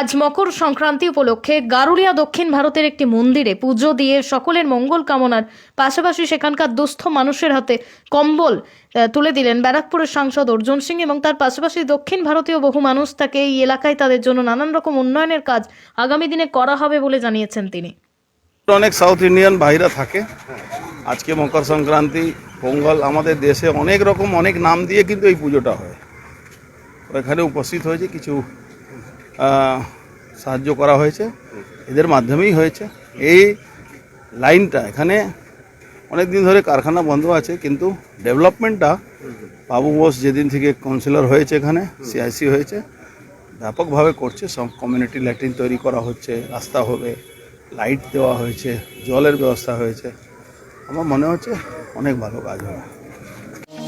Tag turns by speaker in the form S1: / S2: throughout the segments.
S1: আজ মকর সংক্রান্তি উপলক্ষে গারুলিয়া দক্ষিণ ভারতের একটি মন্দিরে পুজো দিয়ে সকলের মঙ্গল কামনার পাশাপাশি সেখানকার দুস্থ মানুষের হাতে কম্বল তুলে দিলেন ব্যারাকপুরের সাংসদ অর্জুন সিং এবং তার পাশাপাশি দক্ষিণ ভারতীয় বহু মানুষ তাকে এই এলাকায় তাদের জন্য নানান রকম উন্নয়নের কাজ আগামী দিনে করা হবে বলে জানিয়েছেন তিনি।
S2: অনেক সাউথ ইন্ডিয়ান ভাইরা থাকে। আজকে মকর সংক্রান্তি, পোঙ্গল আমাদের দেশে অনেক রকম, অনেক নাম দিয়ে কিন্তু এই পুজোটা হয়। এখানে উপস্থিত হয়েছে কিছু সাহায্য করা হয়েছে। এদের মাধ্যমেই হয়েছে। এই লাইনটা এখানে অনেক দিন ধরে কারখানা বন্ধ আছে, কিন্তু ডেভেলপমেন্টটা বাবু বোস যেদিন থেকে কাউন্সিলর হয়েছে এখানে, সিআইসি হয়েছে, ব্যাপকভাবে করছে। সব কমিউনিটি ল্যাট্রিন তৈরি করা হচ্ছে, রাস্তা হবে লাইট দেওয়া হয়েছে, জলের ব্যবস্থা হয়েছে। আমার মনে হচ্ছে অনেক ভালো কাজ হবে।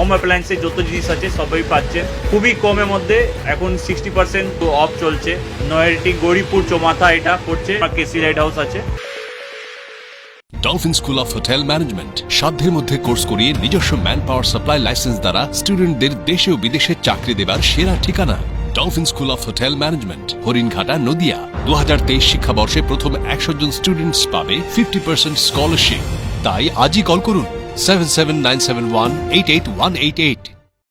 S3: home অ্যাপ্লায়েন্সের যত জিনিস আছে, সবই পাচ্ছেন খুবই কমের মধ্যে, এখন সিক্সটি পার্সেন্ট অফ চলছে। নয়ারটি গৌরীপুর চৌমাথা এটা পড়ছে কেসি লাইট হাউস আছে।
S4: Dolphin school of hotel management সাধ্যের মধ্যে কোর্স করিয়ে নিজস্ব ম্যান পাওয়ার সাপ্লাই লাইসেন্স দ্বারা স্টুডেন্টদের দেশে ও বিদেশে চাকরি দেবার সেরা ঠিকানা। Dolphin school of hotel management Haringhata, Nadia. দু হাজার তেইশ শিক্ষাবর্ষে প্রথম একশো জন স্টুডেন্টস পাবে ফিফটি পার্সেন্ট স্কলারশিপ তাই আজই কল করুন। 7797188188.